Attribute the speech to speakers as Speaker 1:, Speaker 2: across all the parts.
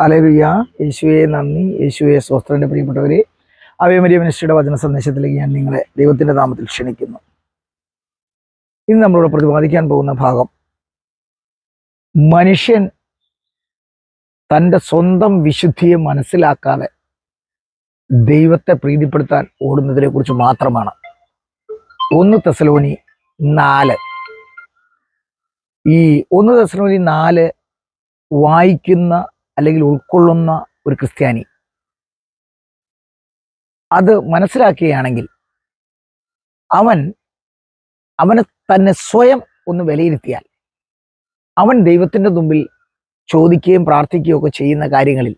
Speaker 1: ഹലലുയ്യ യേശുവെ നന്ദി. യേശുവെ സ്വസ്ത്രന്റെ പ്രിയപ്പെട്ടവരെ. അവയമരിയ മിനിസ്ട്രിയുടെ വചന സന്ദേശത്തിലേക്ക് ഞാൻ നിങ്ങളെ ദൈവത്തിന്റെ നാമത്തിൽ ക്ഷണിക്കുന്നു. ഇന്ന് നമ്മളോട് പ്രതിപാദിക്കാൻ പോകുന്ന ഭാഗം മനുഷ്യൻ തന്റെ സ്വന്തം വിശുദ്ധിയെ മനസ്സിലാക്കാതെ ദൈവത്തെ പ്രീതിപ്പെടുത്താൻ ഓടുന്നതിനെ കുറിച്ച് മാത്രമാണ്. ഒന്ന് തെസലോനി നാല്. ഈ ഒന്ന് തെസലോനി നാല് വായിക്കുന്ന അല്ലെങ്കിൽ ഉൾക്കൊള്ളുന്ന ഒരു ക്രിസ്ത്യാനി. അത് മനസ്സിലാക്കുകയാണെങ്കിൽ അവൻ അവനെ തന്നെ സ്വയം ഒന്ന് വിലയിരുത്തിയാൽ അവൻ ദൈവത്തിന്റെ മുമ്പിൽ ചോദിക്കുകയും പ്രാർത്ഥിക്കുകയും ഒക്കെ ചെയ്യുന്ന കാര്യങ്ങളിൽ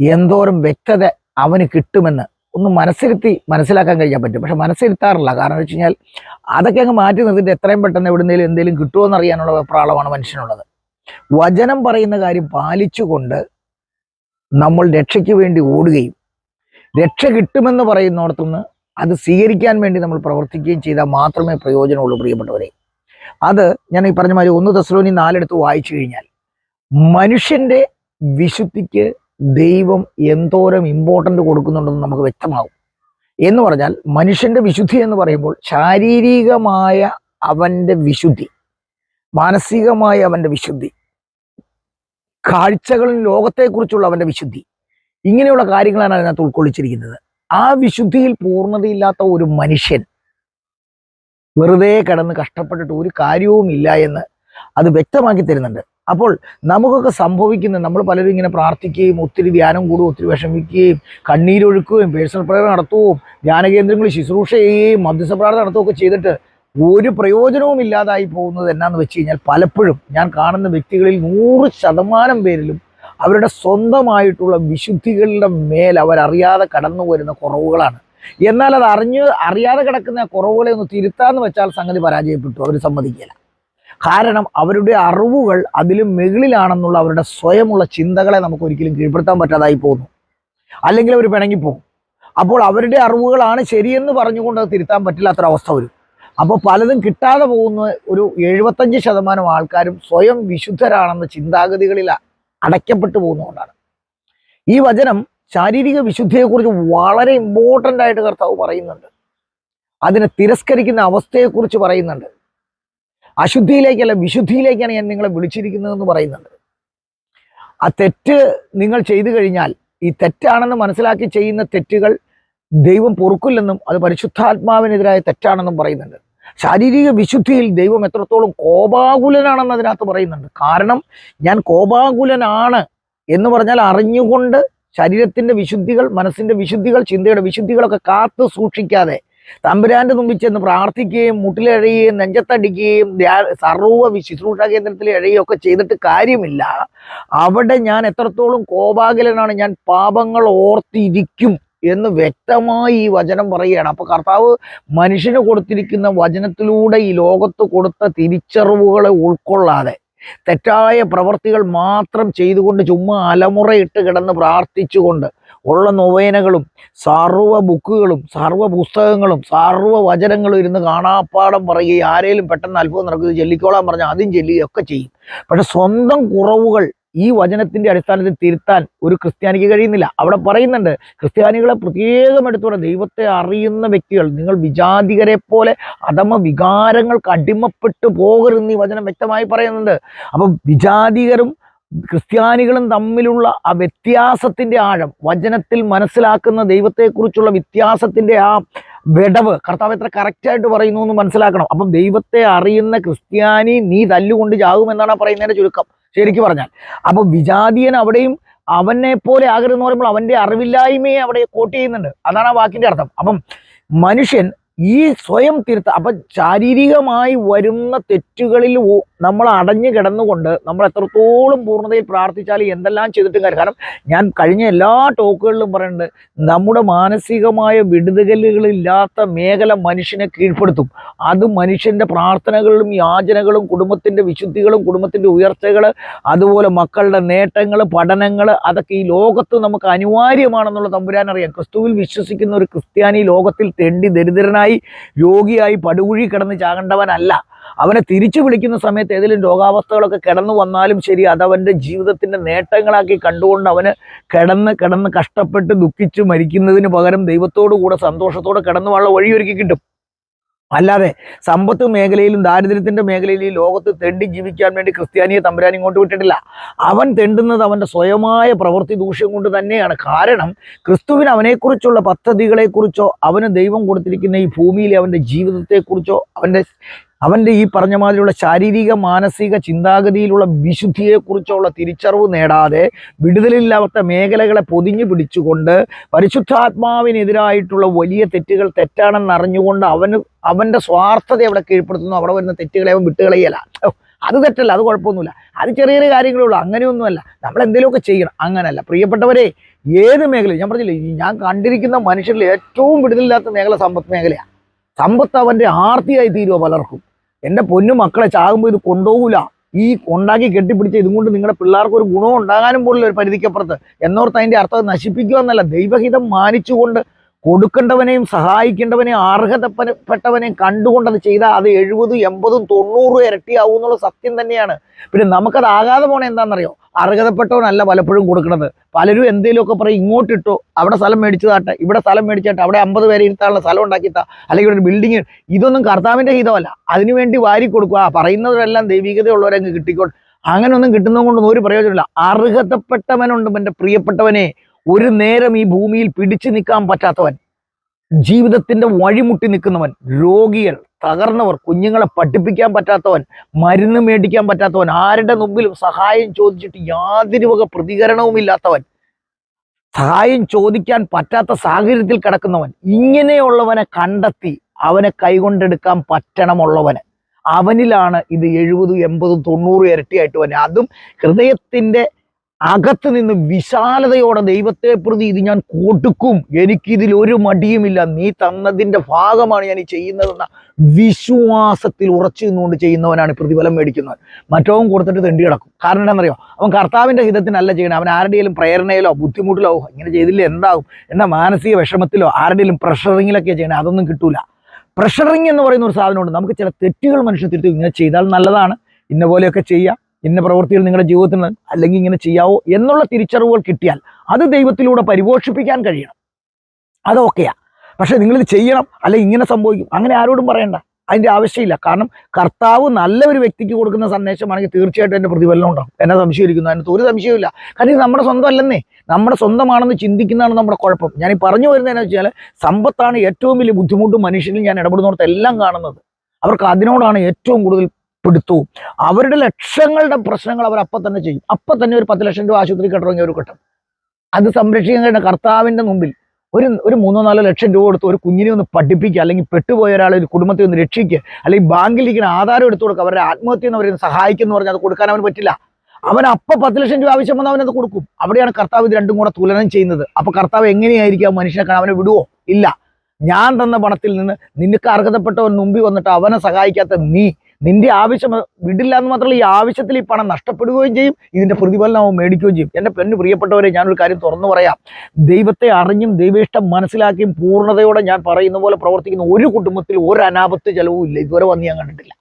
Speaker 1: എന്തോരം വ്യക്തത അവന് കിട്ടുമെന്ന് ഒന്ന് മനസ്സിരുത്തി മനസ്സിലാക്കാൻ കഴിയാൻ പറ്റും. പക്ഷെ മനസ്സിരുത്താറില്ല. കാരണം വെച്ച് കഴിഞ്ഞാൽ അതൊക്കെ അങ്ങ് മാറ്റി നിർത്തിയിട്ട് എത്രയും പെട്ടെന്ന് എവിടുന്നേലും എന്തെങ്കിലും കിട്ടുമോ എന്നറിയാനുള്ള വെപ്രാളമാണ് മനുഷ്യനുള്ളത്. വചനം പറയുന്ന കാര്യം പാലിച്ചുകൊണ്ട് നമ്മൾ രക്ഷയ്ക്ക് വേണ്ടി ഓടുകയും രക്ഷ കിട്ടുമെന്ന് പറയുന്നിടത്തുനിന്ന് അത് സ്വീകരിക്കാൻ വേണ്ടി നമ്മൾ പ്രവർത്തിക്കുകയും ചെയ്താൽ മാത്രമേ പ്രയോജനമുള്ളൂ പ്രിയപ്പെട്ടവരെ. അത് ഞാൻ ഈ പറഞ്ഞ മാതിരി ഒന്ന് ദസ്ലോനി നാലെടുത്ത് വായിച്ചു കഴിഞ്ഞാൽ മനുഷ്യന്റെ വിശുദ്ധിക്ക് ദൈവം എന്തോരം ഇമ്പോർട്ടന്റ് കൊടുക്കുന്നുണ്ടെന്ന് നമുക്ക് വ്യക്തമാകും. എന്ന് പറഞ്ഞാൽ മനുഷ്യന്റെ വിശുദ്ധി എന്ന് പറയുമ്പോൾ ശാരീരികമായ അവന്റെ വിശുദ്ധി മാനസികമായ അവന്റെ വിശുദ്ധി കാഴ്ചകളും ലോകത്തെക്കുറിച്ചുള്ള അവന്റെ വിശുദ്ധി. ഇങ്ങനെയുള്ള കാര്യങ്ങളാണ് അതിനകത്ത് ഉൾക്കൊള്ളിച്ചിരിക്കുന്നത്. ആ വിശുദ്ധിയിൽ പൂർണതയില്ലാത്ത ഒരു മനുഷ്യൻ വെറുതെ കിടന്ന് കഷ്ടപ്പെട്ടിട്ട് ഒരു കാര്യവും ഇല്ല എന്ന് അത് വ്യക്തമാക്കി തരുന്നുണ്ട്. അപ്പോൾ നമുക്കൊക്കെ സംഭവിക്കുന്ന നമ്മൾ പലരും ഇങ്ങനെ പ്രാർത്ഥിക്കുകയും ഒത്തിരി ധ്യാനം കൂടും ഒത്തിരി വിഷമിക്കുകയും കണ്ണീരൊഴുക്കുകയും പേഴ്സണൽ പ്രയർ നടത്തുകയും ധ്യാനകേന്ദ്രങ്ങളിൽ ശുശ്രൂഷ ചെയ്യുകയും മധ്യസ്ഥ പ്രാർത്ഥന നടത്തുകയൊക്കെ ചെയ്തിട്ട് ഒരു പ്രയോജനവും ഇല്ലാതായി പോകുന്നത് എന്നാന്ന് വെച്ച് കഴിഞ്ഞാൽ പലപ്പോഴും ഞാൻ കാണുന്ന വ്യക്തികളിൽ നൂറ് ശതമാനം പേരിലും അവരുടെ സ്വന്തമായിട്ടുള്ള വിശുദ്ധികളുടെ മേൽ അവരറിയാതെ കടന്നു വരുന്ന കുറവുകളാണ്. എന്നാൽ അത് അറിഞ്ഞ് അറിയാതെ കിടക്കുന്ന കുറവുകളെ ഒന്ന് തിരുത്താന്ന് വെച്ചാൽ സംഗതി പരാജയപ്പെട്ടു. അവർ സമ്മതിക്കില്ല. കാരണം അവരുടെ അറിവുകൾ അതിലും മുകളിലാണെന്നുള്ള അവരുടെ സ്വയമുള്ള ചിന്തകളെ നമുക്ക് ഒരിക്കലും കീഴ്പ്പെടുത്താൻ പറ്റാതായി പോകുന്നു. അല്ലെങ്കിൽ അവർ പിണങ്ങിപ്പോകും. അപ്പോൾ അവരുടെ അറിവുകളാണ് ശരിയെന്ന് പറഞ്ഞുകൊണ്ട് അത് തിരുത്താൻ പറ്റില്ലാത്തൊരവസ്ഥ വരും. അപ്പോൾ പലതും കിട്ടാതെ പോകുന്ന ഒരു എഴുപത്തഞ്ച് ശതമാനം ആൾക്കാരും സ്വയം വിശുദ്ധരാണെന്ന ചിന്താഗതികളിൽ അടയ്ക്കപ്പെട്ടു പോകുന്നതുകൊണ്ടാണ്. ഈ വചനം ശാരീരിക വിശുദ്ധിയെക്കുറിച്ച് വളരെ ഇമ്പോർട്ടന്റ് ആയിട്ട് കർത്താവ് പറയുന്നുണ്ട്. അതിനെ തിരസ്കരിക്കുന്ന അവസ്ഥയെക്കുറിച്ച് പറയുന്നുണ്ട്. അശുദ്ധിയിലേക്കല്ല വിശുദ്ധിയിലേക്കാണ് ഞാൻ നിങ്ങളെ വിളിച്ചിരിക്കുന്നതെന്ന് പറയുന്നുണ്ട്. ആ തെറ്റ് നിങ്ങൾ ചെയ്തു കഴിഞ്ഞാൽ ഈ തെറ്റാണെന്ന് മനസ്സിലാക്കി ചെയ്യുന്ന തെറ്റുകൾ ദൈവം പൊറുക്കില്ലെന്നും അത് പരിശുദ്ധാത്മാവിനെതിരായ തെറ്റാണെന്നും പറയുന്നുണ്ട്. ശാരീരിക വിശുദ്ധിയിൽ ദൈവം എത്രത്തോളം കോപാകുലനാണെന്ന് അതിനകത്ത് പറയുന്നുണ്ട്. കാരണം ഞാൻ കോപാകുലനാണ് എന്ന് പറഞ്ഞാൽ അറിഞ്ഞുകൊണ്ട് ശരീരത്തിന്റെ വിശുദ്ധികൾ മനസ്സിന്റെ വിശുദ്ധികൾ ചിന്തയുടെ വിശുദ്ധികളൊക്കെ കാത്തു സൂക്ഷിക്കാതെ തമ്പുരാന്റെ മുമ്പിൽ ചെന്ന് പ്രാർത്ഥിക്കുകയും മുട്ടിലഴയുകയും നെഞ്ചത്തടിക്കുകയും സർവ ശുശ്രൂഷ കേന്ദ്രത്തിൽ എഴയുകയും ഒക്കെ ചെയ്തിട്ട് കാര്യമില്ല. അവിടെ ഞാൻ എത്രത്തോളം കോപാകുലനാണ് ഞാൻ പാപങ്ങൾ ഓർത്തിരിക്കും. എന്ന് വ്യക്തമായി ഈ വചനം പറയുകയാണ്. അപ്പൊ കർത്താവ് മനുഷ്യന് കൊടുത്തിരിക്കുന്ന വചനത്തിലൂടെ ഈ ലോകത്ത് കൊടുത്ത തിരിച്ചറിവുകളെ ഉൾക്കൊള്ളാതെ തെറ്റായ പ്രവർത്തികൾ മാത്രം ചെയ്തുകൊണ്ട് ചുമ്മാ അലമുറയിട്ട് കിടന്ന് പ്രാർത്ഥിച്ചുകൊണ്ട് ഉള്ള നൊവേനകളും സർവ ബുക്കുകളും സർവ പുസ്തകങ്ങളും സർവ വചനങ്ങളും ഇരുന്ന് കാണാപ്പാടം പറയുകയും ആരേലും പെട്ടെന്ന് അത്ഭുതം നടക്കുന്നത് ചൊല്ലിക്കോളാൻ പറഞ്ഞാൽ അതും ചെല്ലുകയൊക്കെ ചെയ്യും. പക്ഷെ സ്വന്തം കുറവുകൾ ഈ വചനത്തിന്റെ അടിസ്ഥാനത്തിൽ തിരുത്താൻ ഒരു ക്രിസ്ത്യാനിക്ക് കഴിയുന്നില്ല. അവിടെ പറയുന്നുണ്ട് ക്രിസ്ത്യാനികളെ പ്രത്യേകം എടുത്തോടെ ദൈവത്തെ അറിയുന്ന വ്യക്തികൾ നിങ്ങൾ വിജാതികരെ പോലെ അധമ വികാരങ്ങൾക്ക് അടിമപ്പെട്ടു പോകരുതെന്ന് ഈ വചനം വ്യക്തമായി പറയുന്നുണ്ട്. അപ്പം വിജാതികരും ക്രിസ്ത്യാനികളും തമ്മിലുള്ള ആ വ്യത്യാസത്തിന്റെ ആഴം വചനത്തിൽ മനസ്സിലാക്കുന്ന ദൈവത്തെക്കുറിച്ചുള്ള വ്യത്യാസത്തിന്റെ ആ വിടവ്. കർത്താവ് എത്ര കറക്റ്റായിട്ട് പറയുന്നു എന്ന് മനസ്സിലാക്കണം. അപ്പം ദൈവത്തെ അറിയുന്ന ക്രിസ്ത്യാനി നീ തല്ലുകൊണ്ട് ചാകുമെന്നാണ് പറയുന്നതിന്റെ ചുരുക്കം. ശരിക്കും പറഞ്ഞാൽ. അപ്പം വിജാതീയൻ അവിടെയും അവനെ പോലെ ആകരുതെന്ന് പറയുമ്പോൾ അവന്റെ അറിവില്ലായ്മയെ അവിടെ കോട്ട് ചെയ്യുന്നുണ്ട്. അതാണ് ആ വാക്കിന്റെ അർത്ഥം. അപ്പം മനുഷ്യൻ ഈ സ്വയം തിരുത്ത അപ്പൊ ശാരീരികമായി വരുന്ന തെറ്റുകളിൽ നമ്മൾ അടഞ്ഞു കിടന്നുകൊണ്ട് നമ്മൾ എത്രത്തോളം പൂർണതയിൽ പ്രാർത്ഥിച്ചാൽ എന്തെല്ലാം ചെയ്തിട്ടും കാര്യം. കാരണം ഞാൻ കഴിഞ്ഞ എല്ലാ ടോക്കുകളിലും പറയുന്നുണ്ട് നമ്മുടെ മാനസികമായ വിടുതലുകളില്ലാത്ത മേഖല മനുഷ്യനെ കീഴ്പ്പെടുത്തും. അത് മനുഷ്യന്റെ പ്രാർത്ഥനകളും യാചനകളും കുടുംബത്തിന്റെ വിശുദ്ധികളും കുടുംബത്തിന്റെ ഉയർച്ചകൾ അതുപോലെ മക്കളുടെ നേട്ടങ്ങൾ പഠനങ്ങൾ അതൊക്കെ ഈ ലോകത്ത് നമുക്ക് അനിവാര്യമാണെന്നുള്ള തമ്പുരാൻ അറിയാം ക്രിസ്തുവിൽ വിശ്വസിക്കുന്ന ഒരു ക്രിസ്ത്യാനി ലോകത്തിൽ തെണ്ടി ദരിദ്രനായി അശുദ്ധനായി രോഗിയായി പടുകുഴി കിടന്ന് ചാകേണ്ടവനല്ല. അവനെ തിരിച്ചു വിളിക്കുന്ന സമയത്ത് ഏതെങ്കിലും രോഗാവസ്ഥകളൊക്കെ കിടന്നു വന്നാലും ശരി അതവന്റെ ജീവിതത്തിന്റെ നേട്ടങ്ങളാക്കി കണ്ടുകൊണ്ട് അവന് കിടന്ന് കിടന്ന് കഷ്ടപ്പെട്ട് ദുഃഖിച്ച് മരിക്കുന്നതിന് പകരം ദൈവത്തോടു കൂടെ സന്തോഷത്തോടെ കിടന്നു വള്ള വഴിയൊരുക്കി കിട്ടും. അല്ലാതെ സമ്പത്ത് മേഖലയിലും ദാരിദ്ര്യത്തിന്റെ മേഖലയിലും ഈ ലോകത്ത് തെണ്ടി ജീവിക്കാൻ വേണ്ടി ക്രിസ്ത്യാനിയെ തമ്പുരാൻ ഇങ്ങോട്ട് വിട്ടിട്ടില്ല. അവൻ തെണ്ടുന്നത് അവന്റെ സ്വയമായ പ്രവൃത്തി ദൂഷ്യം കൊണ്ട് തന്നെയാണ്. കാരണം ക്രിസ്തുവിന് അവനെക്കുറിച്ചുള്ള പദ്ധതികളെക്കുറിച്ചോ അവന് ദൈവം കൊടുത്തിരിക്കുന്ന ഈ ഭൂമിയിലെ അവന്റെ ജീവിതത്തെക്കുറിച്ചോ അവന്റെ അവന്റെ ഈ പറഞ്ഞ മാതിരിയുള്ള ശാരീരിക മാനസിക ചിന്താഗതിയിലുള്ള വിശുദ്ധിയെക്കുറിച്ചുള്ള തിരിച്ചറിവ് നേടാതെ വിടുതലില്ലാത്ത മേഖലകളെ പൊതിഞ്ഞു പിടിച്ചുകൊണ്ട് പരിശുദ്ധാത്മാവിനെതിരായിട്ടുള്ള വലിയ തെറ്റുകൾ തെറ്റാണെന്ന് അറിഞ്ഞുകൊണ്ട് അവന് അവന്റെ സ്വാർത്ഥത അവിടെ കീഴ്പ്പെടുത്തുന്നു. അവിടെ വരുന്ന തെറ്റുകളെ അവൻ വിട്ടുകളയല അത് തെറ്റല്ല അത് കുഴപ്പമൊന്നുമില്ല. അത് ചെറിയ ചെറിയ കാര്യങ്ങളേ ഉള്ളൂ. അങ്ങനെയൊന്നുമല്ല. നമ്മൾ എന്തെങ്കിലുമൊക്കെ ചെയ്യണം. അങ്ങനല്ല. പ്രിയപ്പെട്ടവരെ ഏത് മേഖല ഞാൻ പറഞ്ഞില്ലേ ഞാൻ കണ്ടിരിക്കുന്ന മനുഷ്യരിൽ ഏറ്റവും വിടുതലില്ലാത്ത മേഖല സമ്പത്ത് മേഖലയാണ് സമ്പത്ത് അവന്റെ ആർത്തിയായി തീരുമോ പലർക്കും. എന്റെ പൊന്നു മക്കളെ ചാകുമ്പോൾ ഇത് കൊണ്ടുപോകില്ല ഈ ഉണ്ടാക്കി കെട്ടിപ്പിടിച്ച ഇതും കൊണ്ട് നിങ്ങളുടെ പിള്ളേർക്ക് ഒരു ഗുണവും ഉണ്ടാകാനും പോലുള്ള ഒരു പരിധിക്കപ്പുറത്ത്. എന്നോർത്ത് അതിന്റെ അർത്ഥം നശിപ്പിക്കുക എന്നല്ല ദൈവഹിതം മാനിച്ചുകൊണ്ട് കൊടുക്കേണ്ടവനെയും സഹായിക്കേണ്ടവനെയും അർഹതപ്പെട്ടവനെയും കണ്ടുകൊണ്ട് അത് ചെയ്താൽ അത് എഴുപതും എൺപതും തൊണ്ണൂറും ഇരട്ടിയാവും എന്നുള്ള സത്യം തന്നെയാണ്. പിന്നെ നമുക്കത് ആകാതെ പോണേ എന്താണെന്നറിയോ? അർഹതപ്പെട്ടവനല്ല പലപ്പോഴും കൊടുക്കുന്നത്. പലരും എന്തെങ്കിലുമൊക്കെ പറയും ഇങ്ങോട്ടിട്ടോ അവിടെ സ്ഥലം മേടിച്ചതാട്ടെ ഇവിടെ സ്ഥലം മേടിച്ചാട്ടെ അവിടെ അമ്പത് പേരെ ഇരുത്താനുള്ള സ്ഥലം ഉണ്ടാക്കിത്താ അല്ലെങ്കിൽ ഒരു ബിൽഡിങ് ഇതൊന്നും കർത്താവിന്റെ ഹിതമല്ല. അതിനുവേണ്ടി വാരി കൊടുക്കുക. പറയുന്നവരെല്ലാം ദൈവികതയുള്ളവരങ്ങ് കിട്ടിക്കോട്ടെ അങ്ങനെയൊന്നും കിട്ടുന്നത് കൊണ്ടൊന്നും ഒരു പ്രയോജനമില്ല അർഹതപ്പെട്ടവനുണ്ട് എന്റെ പ്രിയപ്പെട്ടവനെ. ഒരു നേരം ഈ ഭൂമിയിൽ പിടിച്ചു നിൽക്കാൻ പറ്റാത്തവൻ ജീവിതത്തിന്റെ വഴിമുട്ടി നിൽക്കുന്നവൻ രോഗികൾ തകർന്നവർ കുഞ്ഞുങ്ങളെ പഠിപ്പിക്കാൻ പറ്റാത്തവൻ മരുന്ന് മേടിക്കാൻ പറ്റാത്തവൻ ആരുടെ മുമ്പിലും സഹായം ചോദിച്ചിട്ട് യാതൊരു വക പ്രതികരണവും ഇല്ലാത്തവൻ സഹായം ചോദിക്കാൻ പറ്റാത്ത സാഹചര്യത്തിൽ കിടക്കുന്നവൻ ഇങ്ങനെയുള്ളവനെ കണ്ടെത്തി അവനെ കൈകൊണ്ടെടുക്കാൻ പറ്റണമുള്ളവന്. അവനിലാണ് ഇത് എഴുപതും എൺപതും തൊണ്ണൂറും ഇരട്ടിയായിട്ട് വന്നെ. അതും ഹൃദയത്തിന്റെ അകത്ത് നിന്ന് വിശാലതയോടെ ദൈവത്തെ പ്രതി ഇത് ഞാൻ കൊടുക്കും. എനിക്കിതിൽ ഒരു മടിയുമില്ല. നീ തന്നതിന്റെ ഭാഗമാണ് ഞാൻ ഈ ചെയ്യുന്നതെന്ന വിശ്വാസത്തിൽ ഉറച്ചു നിന്നുകൊണ്ട് ചെയ്യുന്നവനാണ് പ്രതിഫലം മേടിക്കുന്നവൻ. മറ്റവൻ കൊടുത്തിട്ട് തെണ്ടി കിടക്കും. കാരണം എന്താണെന്നറിയോ? അവൻ കർത്താവിന്റെ ഹിതത്തിനല്ല ചെയ്യണം. അവൻ ആരുടെയും പ്രേരണയിലോ ബുദ്ധിമുട്ടിലോ ഇങ്ങനെ ചെയ്തില്ല എന്താകും? എന്ന മാനസിക വിഷമത്തിലോ ആരുടെയും പ്രഷറിങ്ങിലൊക്കെ ചെയ്യണേ അതൊന്നും കിട്ടൂല. പ്രഷറിങ് എന്ന് പറയുന്ന ഒരു സാധനമുണ്ട്. നമുക്ക് ചില തെറ്റുകൾ മനുഷ്യൻ തിരുത്തി ഇങ്ങനെ ചെയ്താൽ നല്ലതാണ്. ഇന്ന പോലെയൊക്കെ ചെയ്യാം. ഇന്ന പ്രവൃത്തിയിൽ നിങ്ങളുടെ ജീവിതത്തിൽ അല്ലെങ്കിൽ ഇങ്ങനെ ചെയ്യാവോ എന്നുള്ള തിരിച്ചറിവുകൾ കിട്ടിയാൽ അത് ദൈവത്തിലൂടെ പരിപോഷിപ്പിക്കാൻ കഴിയണം. അതൊക്കെയാ പക്ഷെ നിങ്ങളിത് ചെയ്യണം അല്ലെങ്കിൽ ഇങ്ങനെ സംഭവിക്കും. അങ്ങനെ ആരോടും പറയണ്ട. അതിന്റെ ആവശ്യമില്ല. കാരണം കർത്താവ് നല്ല ഒരു വ്യക്തിക്ക് കൊടുക്കുന്ന സന്ദേശമാണെങ്കിൽ തീർച്ചയായിട്ടും എന്റെ പ്രതിഫലനം ഉണ്ടാവും എന്നെ സംശയമിരിക്കുന്നു അതിനകത്ത് ഒരു സംശയമില്ല കാരണം ഇത് നമ്മുടെ സ്വന്തം അല്ലെന്നേ നമ്മുടെ സ്വന്തമാണെന്ന് ചിന്തിക്കുന്നതാണ് നമ്മുടെ കുഴപ്പം. ഞാൻ ഈ പറഞ്ഞു വരുന്നതെന്ന് വെച്ചാൽ സമ്പത്താണ് ഏറ്റവും വലിയ ബുദ്ധിമുട്ടും മനുഷ്യരിൽ ഞാൻ ഇടപെടുന്നിടത്ത് എല്ലാം കാണുന്നത്. അവർക്ക് അതിനോടാണ് ഏറ്റവും കൂടുതൽ പിടുത്തവും അവരുടെ ലക്ഷങ്ങളുടെ പ്രശ്നങ്ങൾ അവർ അപ്പം തന്നെ ചെയ്യും. അപ്പം തന്നെ ഒരു പത്ത് ലക്ഷം രൂപ ആശുപത്രി കിട്ടണമെങ്കിൽ ഒരു കിട്ടും അത് സംരക്ഷിക്കാൻ കർത്താവിന്റെ മുമ്പിൽ ഒരു ഒരു മൂന്നോ നാലോ ലക്ഷം രൂപ കൊടുത്ത് ഒരു കുഞ്ഞിനെ ഒന്ന് പഠിപ്പിക്കുക അല്ലെങ്കിൽ പെട്ടുപോയ ഒരാളെ ഒരു കുടുംബത്തെ ഒന്ന് രക്ഷിക്കുക അല്ലെങ്കിൽ ബാങ്കിൽ ഇരിക്കുന്ന ആധാരം എടുത്തു കൊടുക്കുക അവരുടെ ആത്മഹത്യ എന്ന് പറയുന്നത് സഹായിക്കുന്നു പറഞ്ഞാൽ അത് കൊടുക്കാൻ അവന് പറ്റില്ല. അവൻ അപ്പൊ പത്ത് ലക്ഷം രൂപ ആവശ്യം വന്നാൽ അവനത് കൊടുക്കും. അവിടെയാണ് കർത്താവ് ഇത് രണ്ടും കൂടെ തുലനം ചെയ്യുന്നത്. അപ്പൊ കർത്താവ് എങ്ങനെയായിരിക്കും മനുഷ്യനെ അവനെ വിടുവോ? ഇല്ല. ഞാൻ തന്ന പണത്തിൽ നിന്ന് നിനക്ക് അർഹതപ്പെട്ടവൻ മുമ്പിൽ വന്നിട്ട് അവനെ സഹായിക്കാത്ത നീ നിന്റെ ആവശ്യം വിടില്ല എന്ന് മാത്രമല്ല ഈ ആവശ്യത്തിൽ ഈ പണം നഷ്ടപ്പെടുകയും ചെയ്യും ഇതിന്റെ പ്രതിഫലനം അവൻ മേടിക്കുകയും ചെയ്യും. എന്റെ പെണ്ണ് പ്രിയപ്പെട്ടവരെ ഞാനൊരു കാര്യം തുറന്നു പറയാം. ദൈവത്തെ അറിഞ്ഞും ദൈവേഷ്ടം മനസ്സിലാക്കിയും പൂർണതയോടെ ഞാൻ പറയുന്ന പോലെ പ്രവർത്തിക്കുന്ന ഒരു കുടുംബത്തിൽ ഒരു അനാപത്ത് ചെലവും ഇല്ല. ഇതുവരെ വന്ന് ഞാൻ കണ്ടിട്ടില്ല.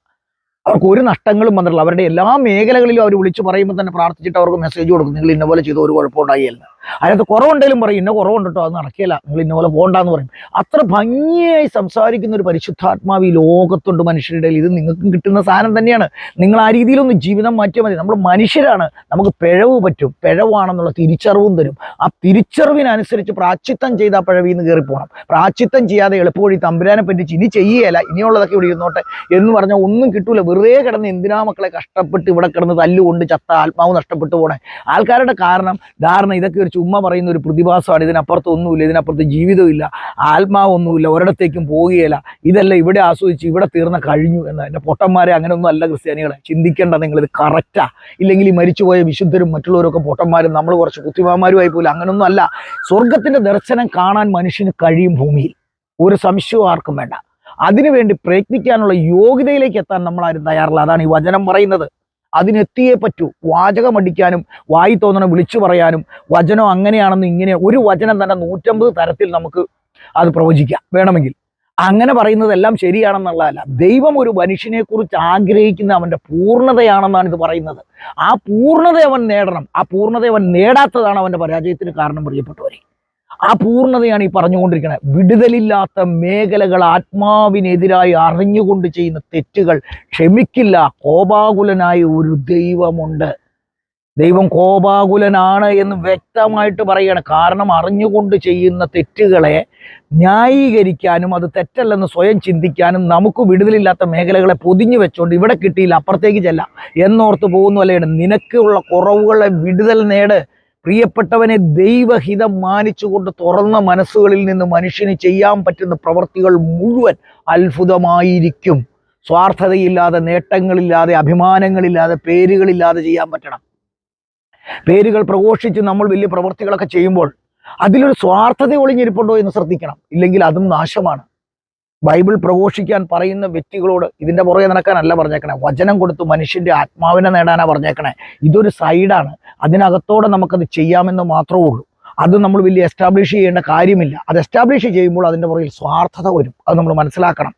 Speaker 1: അവർക്ക് ഒരു നഷ്ടങ്ങളും വന്നിട്ടില്ല. അവരുടെ എല്ലാ മേഖലകളിലും അവർ വിളിച്ചു പറയുമ്പോൾ തന്നെ പ്രാർത്ഥിച്ചിട്ട് അവർക്ക് മെസ്സേജ് കൊടുക്കും. നിങ്ങൾ ഇന്ന പോലെ ചെയ്ത ഒരു കുഴപ്പമുണ്ടായില്ല അതിനകത്ത് കുറവുണ്ടെങ്കിലും പറയും ഇന്ന കുറവുണ്ടോ അത് നടക്കില്ല നിങ്ങൾ ഇന്ന പോലെ പോകണ്ടെന്ന് പറയും. അത്ര ഭംഗിയായി സംസാരിക്കുന്ന ഒരു പരിശുദ്ധാത്മാവ് ഈ ലോകത്തുണ്ട് മനുഷ്യരുടെ ഇടയിൽ. ഇത് നിങ്ങൾക്കും കിട്ടുന്ന സാധനം തന്നെയാണ്. നിങ്ങൾ ആ രീതിയിലൊന്ന് ജീവിതം മാറ്റിയാൽ മതി. നമ്മൾ മനുഷ്യരാണ്. നമുക്ക് പിഴവ് പറ്റും. പിഴവാണെന്നുള്ള തിരിച്ചറിവും തരും. ആ തിരിച്ചറിവിനനുസരിച്ച് പ്രാച്ചിത്തം ചെയ്താൽ പിഴവിൽ നിന്ന് കയറിപ്പോകണം പ്രാച്ചിത്തം ചെയ്യാതെ എളുപ്പവഴി തമ്പുരാനെ പറ്റിച്ച് ഇനി ചെയ്യുകയല്ല ഇനിയുള്ളതൊക്കെ ഇവിടെ ഇരുന്നോട്ടെ എന്ന് പറഞ്ഞാൽ ഒന്നും കിട്ടൂല. വെറുതെ കിടന്ന് എന്തിനാ മക്കളെ കഷ്ടപ്പെട്ട് ഇവിടെ കിടന്ന് തല്ലുകൊണ്ട് ചത്ത ആത്മാവ് നഷ്ടപ്പെട്ടു പോണേ? ആൾക്കാരുടെ കാരണം ധാരണ ഇതൊക്കെ ഒരു ചുമ്മാ പറയുന്ന ഒരു പ്രതിഭാസമാണ്. ഇതിനപ്പുറത്ത് ഒന്നുമില്ല ഇതിനപ്പുറത്ത് ജീവിതമില്ല ആത്മാവൊന്നുമില്ല ഒരിടത്തേക്കും പോകുകയില്ല ഇതെല്ലാം ഇവിടെ ആസ്വദിച്ച് ഇവിടെ തീർന്ന കഴിഞ്ഞു എന്ന്. എന്റെ പൊട്ടന്മാരെ അങ്ങനെയൊന്നും അല്ല ക്രിസ്ത്യാനികളെ. ചിന്തിക്കേണ്ട നിങ്ങൾ ഇത് കറക്റ്റാ ഇല്ലെങ്കിൽ ഈ മരിച്ചുപോയ വിശുദ്ധരും മറ്റുള്ളവരൊക്കെ പൊട്ടന്മാരും നമ്മൾ കുറച്ച് കുത്തിമാന്മാരുമായി പോലും അങ്ങനെയൊന്നും അല്ല. സ്വർഗത്തിന്റെ ദർശനം കാണാൻ മനുഷ്യന് കഴിയും ഭൂമിയിൽ. ഒരു സംശയവും ആർക്കും വേണ്ട. അതിനുവേണ്ടി പ്രയത്നിക്കാനുള്ള യോഗ്യതയിലേക്ക് എത്താൻ നമ്മൾ തയ്യാറില്ല. അതാണ് ഈ വചനം പറയുന്നത്. അതിനെത്തിയേ പറ്റൂ. വാചകമടിക്കാനും വായി തോന്നണം വിളിച്ചു പറയാനും വചനം അങ്ങനെയാണെന്ന് ഇങ്ങനെ ഒരു വചനം തന്നെ നൂറ്റമ്പത് തരത്തിൽ നമുക്ക് അത് പ്രവചിക്കാം. വേണമെങ്കിൽ. അങ്ങനെ പറയുന്നതെല്ലാം ശരിയാണെന്നുള്ളതല്ല. ദൈവം ഒരു മനുഷ്യനെ കുറിച്ച് ആഗ്രഹിക്കുന്ന അവന്റെ പൂർണതയാണെന്നാണ് ഇത് പറയുന്നത്. ആ പൂർണത അവൻ നേടണം. ആ പൂർണത അവൻ നേടാത്തതാണ് അവന്റെ പരാജയത്തിന് കാരണം പ്രിയപ്പെട്ടവരെ. ആ പൂർണതയാണ് ഈ പറഞ്ഞുകൊണ്ടിരിക്കുന്നത് വിടുതലില്ലാത്ത മേഖലകൾ ആത്മാവിനെതിരായി അറിഞ്ഞുകൊണ്ട് ചെയ്യുന്ന തെറ്റുകൾ ക്ഷമിക്കില്ല. കോപാകുലനായ ഒരു ദൈവമുണ്ട്. ദൈവം കോപാകുലനാണ് എന്ന് വ്യക്തമായിട്ട് പറയുകയാണ്. കാരണം അറിഞ്ഞുകൊണ്ട് ചെയ്യുന്ന തെറ്റുകളെ ന്യായീകരിക്കാനും അത് തെറ്റല്ലെന്ന് സ്വയം ചിന്തിക്കാനും നമുക്ക് വിടുതലില്ലാത്ത മേഖലകളെ പൊതിഞ്ഞു വെച്ചുകൊണ്ട് ഇവിടെ കിട്ടിയില്ല അപ്പുറത്തേക്ക് ചെല്ലാം എന്നോർത്ത് പോകുന്നു അല്ലേണ്. നിനക്കുള്ള കുറവുകളെ വിടുതൽ നേട്. പ്രിയപ്പെട്ടവനെ ദൈവഹിതം മാനിച്ചുകൊണ്ട് തുറന്ന മനസ്സുകളിൽ നിന്ന് മനുഷ്യന് ചെയ്യാൻ പറ്റുന്ന പ്രവൃത്തികൾ മുഴുവൻ അത്ഭുതമായിരിക്കും. സ്വാർത്ഥതയില്ലാതെ നേട്ടങ്ങളില്ലാതെ അഭിമാനങ്ങളില്ലാതെ പേരുകളില്ലാതെ ചെയ്യാൻ പറ്റണം. പേരുകൾ പ്രഘോഷിച്ച് നമ്മൾ വലിയ പ്രവൃത്തികളൊക്കെ ചെയ്യുമ്പോൾ അതിലൊരു സ്വാർത്ഥത ഒളിഞ്ഞിരിപ്പുണ്ടോ എന്ന് ശ്രദ്ധിക്കണം. ഇല്ലെങ്കിൽ അതും നാശമാണ്. ബൈബിൾ പ്രഘോഷിക്കാൻ പറയുന്ന വ്യക്തികളോട് ഇതിന്റെ പുറകെ നടക്കാനല്ല പറഞ്ഞേക്കണേ. വചനം കൊടുത്ത് മനുഷ്യന്റെ ആത്മാവിനെ നേടാനാണ് പറഞ്ഞേക്കണേ. ഇതൊരു സൈഡാണ്. അതിനകത്തോടെ നമുക്കത് ചെയ്യാമെന്ന് മാത്രമേ ഉള്ളൂ. അത് നമ്മൾ വലിയ എസ്റ്റാബ്ലിഷ് ചെയ്യേണ്ട കാര്യമില്ല. അത് എസ്റ്റാബ്ലിഷ് ചെയ്യുമ്പോൾ അതിന്റെ പുറകിൽ സ്വാർത്ഥത വരും. അത് നമ്മൾ മനസ്സിലാക്കണം.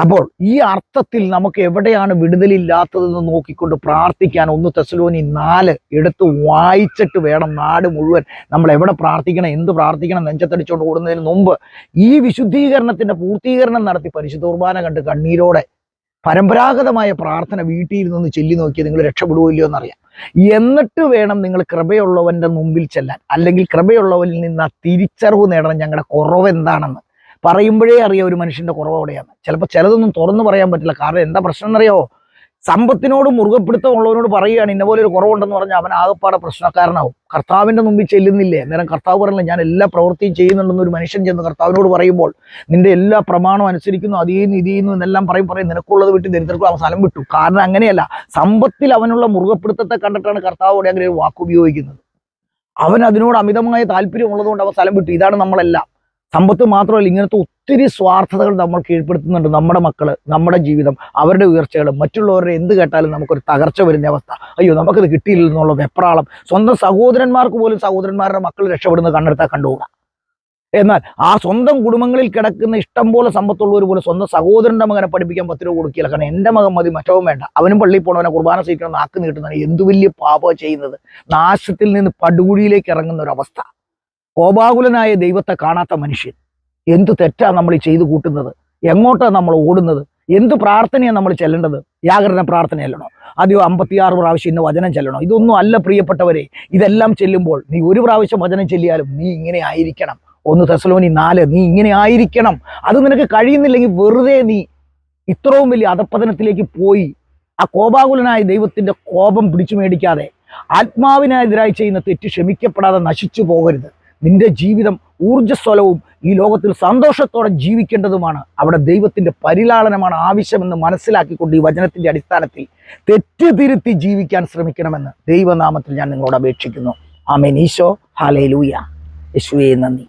Speaker 1: അപ്പോൾ ഈ അർത്ഥത്തിൽ നമുക്ക് എവിടെയാണ് വിടുതലില്ലാത്തതെന്ന് നോക്കിക്കൊണ്ട് പ്രാർത്ഥിക്കാൻ ഒന്ന് തെസലോനി നാല് എടുത്ത് വായിച്ചിട്ട് വേണം നാട് മുഴുവൻ. നമ്മൾ എവിടെ പ്രാർത്ഥിക്കണം എന്ത് പ്രാർത്ഥിക്കണം നെഞ്ചത്തടിച്ചുകൊണ്ട് ഓടുന്നതിന് മുമ്പ് ഈ വിശുദ്ധീകരണത്തിന്റെ പൂർത്തീകരണം നടത്തി പരിശുദ്ധ കുർബാന കണ്ട് കണ്ണീരോടെ പരമ്പരാഗതമായ പ്രാർത്ഥന വീട്ടിൽ നിന്ന് ചൊല്ലി നോക്കി നിങ്ങൾ രക്ഷപ്പെടുവോ ഇല്ലയോ എന്നറിയാം. എന്നിട്ട് വേണം നിങ്ങൾ കൃപയുള്ളവന്റെ മുമ്പിൽ ചെല്ലാൻ. അല്ലെങ്കിൽ കൃപയുള്ളവരിൽ നിന്ന് ആ തിരിച്ചറിവ് നേടണം ഞങ്ങളുടെ കുറവ് എന്താണെന്ന്. പറയുമ്പോഴേ അറിയാം ഒരു മനുഷ്യന്റെ കുറവ് അവിടെയാണ്. ചിലപ്പോൾ ചിലതൊന്നും തുറന്നു പറയാൻ പറ്റില്ല. കാരണം എന്താ പ്രശ്നം എന്നറിയോ? സമ്പത്തിനോട് മുറുകപ്പെടുത്തം ഉള്ളവനോട് പറയുകയാണ് ഇന്ന പോലെ ഒരു കുറവുണ്ടെന്ന് പറഞ്ഞാൽ അവൻ ആകെപ്പാടെ പ്രശ്നക്കാരനാവും. കർത്താവിന്റെ മുമ്പിൽ ചെല്ലുന്നില്ലേ? നേരം കർത്താവ് പറഞ്ഞില്ല ഞാൻ എല്ലാ പ്രവൃത്തിയും ചെയ്യുന്നുണ്ടെന്ന് ഒരു മനുഷ്യൻ ചെന്ന് കർത്താവിനോട് പറയുമ്പോൾ നിന്റെ എല്ലാ പ്രമാണം അനുസരിക്കുന്നു അതീന്ന് ഇതീന്നു എന്നെല്ലാം പറയും പറയും. നിനക്കുള്ളത് വിട്ട് ദരിദ്രർക്കും അവൻ സ്ഥലം വിട്ടു. കാരണം അങ്ങനെയല്ല സമ്പത്തിൽ അവനുള്ള മുറുകപ്പെടുത്തത്തെ കണ്ടിട്ടാണ് കർത്താവോടെ അങ്ങനെ ഒരു വാക്ക് ഉപയോഗിക്കുന്നത് അവൻ അതിനോട് അമിതമായ താല്പര്യം ഉള്ളതുകൊണ്ട് അവൻ സ്ഥലം വിട്ടു. ഇതാണ് നമ്മളെല്ലാം. സമ്പത്ത് മാത്രമല്ല ഇങ്ങനത്തെ ഒത്തിരി സ്വാർത്ഥതകൾ നമ്മൾ കീഴ്പ്പെടുത്തുന്നുണ്ട് നമ്മുടെ മക്കൾ നമ്മുടെ ജീവിതം അവരുടെ ഉയർച്ചകൾ മറ്റുള്ളവരുടെ എന്ത് കേട്ടാലും നമുക്കൊരു തകർച്ച വരുന്ന അവസ്ഥ. അയ്യോ നമുക്കത് കിട്ടിയില്ല എന്നുള്ള വെപ്രാളം. സ്വന്തം സഹോദരന്മാർക്ക് പോലും സഹോദരന്മാരുടെ മക്കൾ രക്ഷപ്പെടുന്നത് കണ്ടെടുത്താൽ കണ്ടുകൂടാ. എന്നാൽ ആ സ്വന്തം കുടുംബങ്ങളിൽ കിടക്കുന്ന ഇഷ്ടം പോലെ സമ്പത്തുള്ളവർ പോലെ സ്വന്തം സഹോദരന്റെ മകനെ പഠിപ്പിക്കാൻ പത്ത് രൂപ കൊടുക്കില്ല കാരണം എന്റെ മകൻ മതി മറ്റവും വേണ്ട. അവനും പള്ളിയിൽ പോണവനെ കുർബാന സ്വീകരിക്കണം നാക്ക് നീട്ടുന്നതാണ് എന്തു വലിയ പാപ ചെയ്യുന്നത്. നാശത്തിൽ നിന്ന് പടുകുഴിയിലേക്ക് ഇറങ്ങുന്ന ഒരു അവസ്ഥ. കോപാകുലനായ ദൈവത്തെ കാണാത്ത മനുഷ്യൻ. എന്തു തെറ്റാണ് നമ്മൾ ചെയ്തു കൂട്ടുന്നത്? എങ്ങോട്ടാണ് നമ്മൾ ഓടുന്നത്? എന്ത് പ്രാർത്ഥനയാണ് നമ്മൾ ചെല്ലേണ്ടത്? വ്യാകരണ പ്രാർത്ഥന ചെല്ലണോ അതെയോ അമ്പത്തിയാറ് പ്രാവശ്യം ഇന്ന് വചനം ചെല്ലണോ? ഇതൊന്നും അല്ല പ്രിയപ്പെട്ടവരെ. ഇതെല്ലാം ചെല്ലുമ്പോൾ നീ ഒരു പ്രാവശ്യം വചനം ചെല്ലിയാലും നീ ഇങ്ങനെ ആയിരിക്കണം. ഒന്ന് തെസലോനി നാല് നീ ഇങ്ങനെ ആയിരിക്കണം. അത് നിനക്ക് കഴിയുന്നില്ലെങ്കിൽ വെറുതെ നീ ഇത്രയും വലിയ അധപ്പതനത്തിലേക്ക് പോയി. ആ കോപാകുലനായ ദൈവത്തിന്റെ കോപം പിടിച്ചു മേടിക്കാതെ ആത്മാവിനെതിരായി ചെയ്യുന്ന തെറ്റ് ക്ഷമിക്കപ്പെടാതെ നശിച്ചു പോകരുത്. നിന്റെ ജീവിതം ഊർജസ്വലവും ഈ ലോകത്തിൽ സന്തോഷത്തോടെ ജീവിക്കേണ്ടതുമാണ്. അവിടെ ദൈവത്തിന്റെ പരിലാളനമാണ് ആവശ്യമെന്ന് മനസ്സിലാക്കിക്കൊണ്ട് ഈ വചനത്തിന്റെ അടിസ്ഥാനത്തിൽ തെറ്റ് തിരുത്തി ജീവിക്കാൻ ശ്രമിക്കണമെന്ന് ദൈവനാമത്തിൽ ഞാൻ നിങ്ങളോട് അപേക്ഷിക്കുന്നു. ആമേൻ. ഈശോ ഹാലേ ലൂയ യേശുവേ നന്ദി.